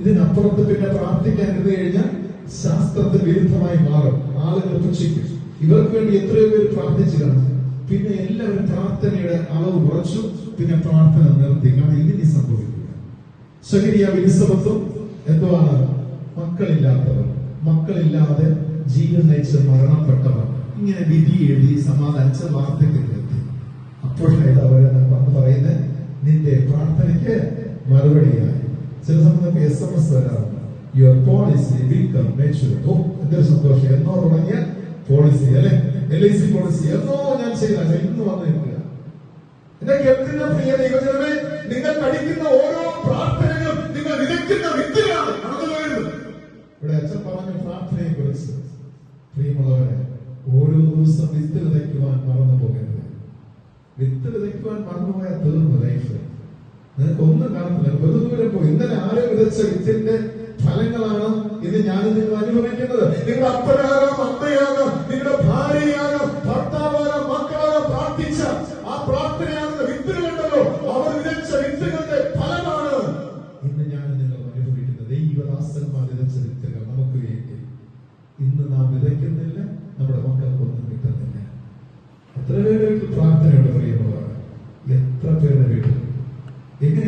ഇതിനപ്പുറത്ത് പിന്നെ പ്രാർത്ഥിക്കാൻ ഇരുന്ന് കഴിഞ്ഞാൽ ശാസ്ത്രത്തിന് വിരുദ്ധമായി മാറും. ആളുകൾ പുച്ഛിക്കും. ഇവർക്ക് വേണ്ടി എത്രയോ പേര് പ്രാർത്ഥിച്ചു കാണും പിന്നെ എല്ലാവരും പ്രാർത്ഥനയുടെ അളവ് കുറച്ചു പിന്നെ പ്രാർത്ഥന നിർത്തി. കാരണം ഇങ്ങനെ സംഭവിക്കുക ശകരിയ വിനിസമത്വം എന്തുവാണ്? മക്കളില്ലാത്തവർ. മക്കളില്ലാതെ ജീവൻ നയിച്ച് മരണപ്പെട്ടവർ. ഇങ്ങനെ വിധി എഴുതി സമാധാനിച്ച വാർദ്ധക്യത്തിലെത്തി അപ്പോഴായത് അവരെ പറയുന്നത് നിന്റെ പ്രാർത്ഥനയ്ക്ക് മറുപടിയായി. ചില സമയത്ത് എസ് എം എസ് വരാറുണ്ട്. യുവർ പോളിസി ബിക്കം മെച്ചുവർ ഓ എന്തൊരു സന്തോഷം. എന്നോ തുടങ്ങിയ പോളിസി അല്ലെ? എൽ ഐ സി പോളിസി എന്നോ ഞാൻ ചെയ്താൽ ഇന്ന് വന്ന് നിൽക്കുക എന്നെ കേൾക്കുന്ന പ്രിയ നിങ്ങൾ പഠിക്കുന്ന ഓരോ പ്രാർത്ഥനകളും നിങ്ങൾ വിതയ്ക്കുന്ന വിത്തുകളാണ് നടന്നു ഇവിടെ അച്ഛൻ പറഞ്ഞ പ്രാർത്ഥനയെ കുറിച്ച് പ്രിയമുള്ളവരെ ഓരോ ദിവസം വിത്ത് വിതയ്ക്കുവാൻ മറന്നു പോകരുത്. വിത്ത് വിതയ്ക്കുവാൻ മറന്നുപോയാൽ തീർന്നു ലൈഫ് നിനക്ക് ഒന്നും കാണത്തില്ല ദൂരെ പോയി. ഇന്നലെ ആരെ വിതച്ച വിത്തിന്റെ ഫലങ്ങളാണ്? ഇന്ന് ഞാൻ നിങ്ങൾ അനുഭവിക്കുന്നത്. നിങ്ങൾ അപ്പനാകാം അമ്മയാകാം നിങ്ങളുടെ ഭാര്യയാകാം ഭർത്താവാകാം മക്കളാകാം പ്രാർത്ഥിച്ച ആ പ്രാർത്ഥനയാകുന്ന വിത്തുകളുണ്ടല്ലോ അവർ വിതച്ച വിത്തുകളുടെ ഫലമാണ് ഇന്ന് ഞാൻ നിങ്ങൾ അനുഭവിക്കുന്നത്. ദൈവദാസന്മാർ വിതച്ച വിത്തുകൾ നമുക്ക് വേണ്ടി. ഇന്ന് നാം വിതയ്ക്കുന്നില്ല നമ്മുടെ മക്കൾക്കൊന്നും കിട്ടുന്നില്ല. എത്ര പേരുടെ വീട്ടിൽ പ്രിയമുള്ളവർ? എത്ര പേരുടെ വീട്ടിൽ できれば